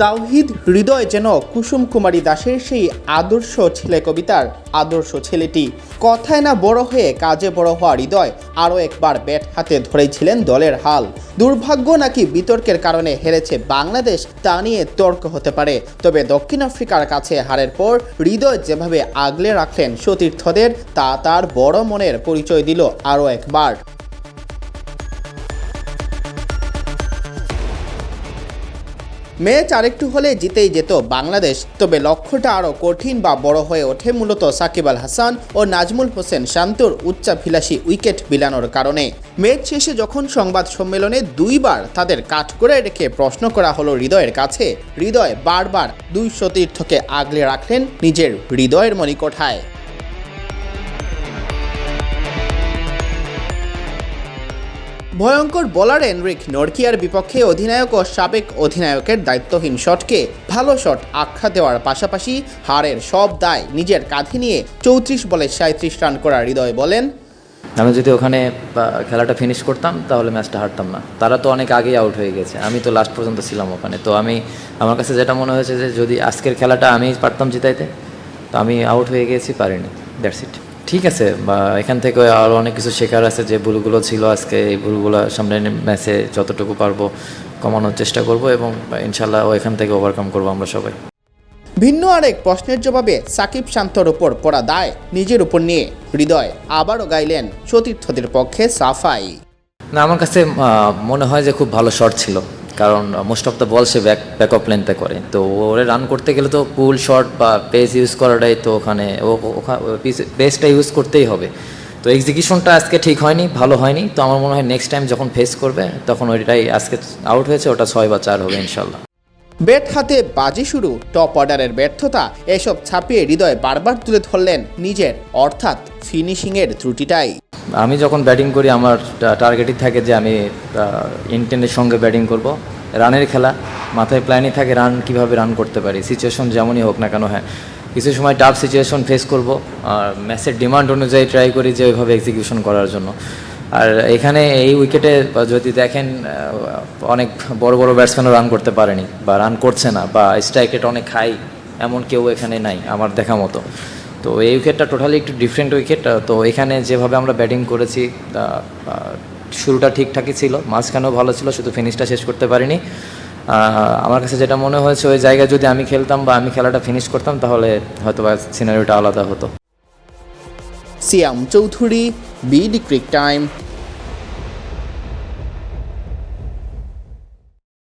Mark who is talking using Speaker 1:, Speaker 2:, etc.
Speaker 1: তাওহিদ হৃদয় যেন কুসুম কুমারী দাসের সেই আদর্শ ছেলে কবিতার আদর্শ ছেলেটি। কথায় না বড় হয়ে কাজে বড় হওয়া হৃদয় আরও একবার ব্যাট হাতে ধরেছিলেন দলের হাল। দুর্ভাগ্য নাকি বিতর্কের কারণে হেরেছে বাংলাদেশ তা নিয়ে তর্ক হতে পারে। তবে দক্ষিণ আফ্রিকার কাছে হারের পর হৃদয় যেভাবে আগলে রাখলেন সতীর্থদের, তা তার বড় মনের পরিচয় দিল আরও একবার। ম্যাচ আরেকটু হলে জিতেই যেত বাংলাদেশ। তবে লক্ষ্যটা আরও কঠিন বা বড় হয়ে ওঠে মূলত সাকিব আল হাসান ও নাজমুল হোসেন শান্তর উচ্চাভিলাষী উইকেট বিলানোর কারণে। ম্যাচ শেষে যখন সংবাদ সম্মেলনে দুইবার তাদের কাট করে রেখে প্রশ্ন করা হলো হৃদয়ের কাছে, হৃদয় বারবার দুই সতীর্থকে আগলে রাখলেন নিজের হৃদয়ের মণিকোঠায়। ভয়ঙ্কর বোলার এনরিক নরকিয়ার বিপক্ষে অধিনায়ক ও সাবেক অধিনায়কের দায়িত্বহীন শটকে ভালো শট আখ্যা দেওয়ার পাশাপাশি হারের সব দায় নিজের কাঁধে নিয়ে চৌত্রিশ বলে সাঁত্রিশ রান করা হৃদয় বলেন।
Speaker 2: আমি যদি ওখানে খেলাটা ফিনিশ করতাম, তাহলে ম্যাচটা হারতাম না। তারা তো অনেক আগেই আউট হয়ে গেছে। আমি তো লাস্ট পর্যন্ত ছিলাম ওখানে। তো আমি, আমার কাছে যেটা মনে হয়েছে যে যদি আজকের খেলাটা আমি পারতাম জিতাইতে, তো আমি আউট হয়ে গেছি, পারিনি। দ্যাটস ইট ঠিক আছে বা এখান থেকে আরও অনেক কিছু শেখার আছে যে ভুলগুলো ছিল আজকে এই ভুলগুলো সামনে ম্যাচে যতটুকু পারব কমানোর চেষ্টা করব এবং ইনশাল্লাহ এখান থেকে ওভারকাম করব আমরা সবাই।
Speaker 1: ভিন্ন আরেক প্রশ্নের জবাবে সাকিব শান্তর উপর পড়া দায় নিজের উপর নিয়ে। হৃদয় আবারও গাইলেন সতীর্থদের পক্ষে সাফাই।
Speaker 2: না আমার কাছে মনে হয় যে খুব ভালো শট ছিল। কারণ মোস্ট অফ দ্য বল সে ব্যাক ব্যাক অফ লেন্থে করে। তো ওরে রান করতে গেলে তো পুল শট বা পেস ইউজ করাটাই তো ওখানে পেসটা ইউজ করতেই হবে। তো এক্সিকিউশনটা আজকে ঠিক হয়নি, ভালো হয়নি। তো আমার মনে হয় নেক্সট টাইম যখন ফেস করবে, তখন ওইটাই আজকে আউট হয়েছে, ওটা ছয় বা চার হবে ইনশাল্লাহ।
Speaker 1: ব্যাট হাতে বাজি শুরু টপ অর্ডারের ব্যর্থতা, এসব ছাপিয়ে হৃদয় বারবার তুলে ধরলেন নিজের, অর্থাৎ ফিনিশিংয়ের ত্রুটিটাই।
Speaker 2: আমি যখন ব্যাটিং করি, আমার টার্গেটই থাকে যে আমি ইন্টেনের সঙ্গে ব্যাটিং করব। রানের খেলা, মাথায় প্ল্যানই থাকে রান কীভাবে রান করতে পারি। সিচুয়েশন যেমনই হোক না কেন হ্যাঁ। কিছু সময় টাফ সিচুয়েশন ফেস করব, আর ম্যাচের ডিমান্ড অনুযায়ী ট্রাই করি যে ওইভাবে এক্সিকিউশন করার জন্য। আর এখানে এই উইকেটে যদি দেখেন অনেক বড় বড় ব্যাটসম্যানও রান করতে পারেনি, বা রান করছে না, বা স্ট্রাইক রেট অনেক হাই এমন কেউ এখানে নাই, আমার দেখা মতো। তো এই উইকেটটা টোটালি একটু ডিফারেন্ট উইকেট তো এখানে যেভাবে আমরা ব্যাটিং করেছি শুরুটা ঠিকঠাকই ছিল, মাঝখানেও ভালো ছিল, শুধু ফিনিশটা শেষ করতে পারিনি। আমার কাছে যেটা মনে হয়েছে, ওই জায়গায় যদি আমি খেলতাম বা আমি খেলাটা ফিনিশ করতাম, তাহলে হয়তো বা সিনারিওটা আলাদা হতো।
Speaker 1: Siam Chowdhury BD cric time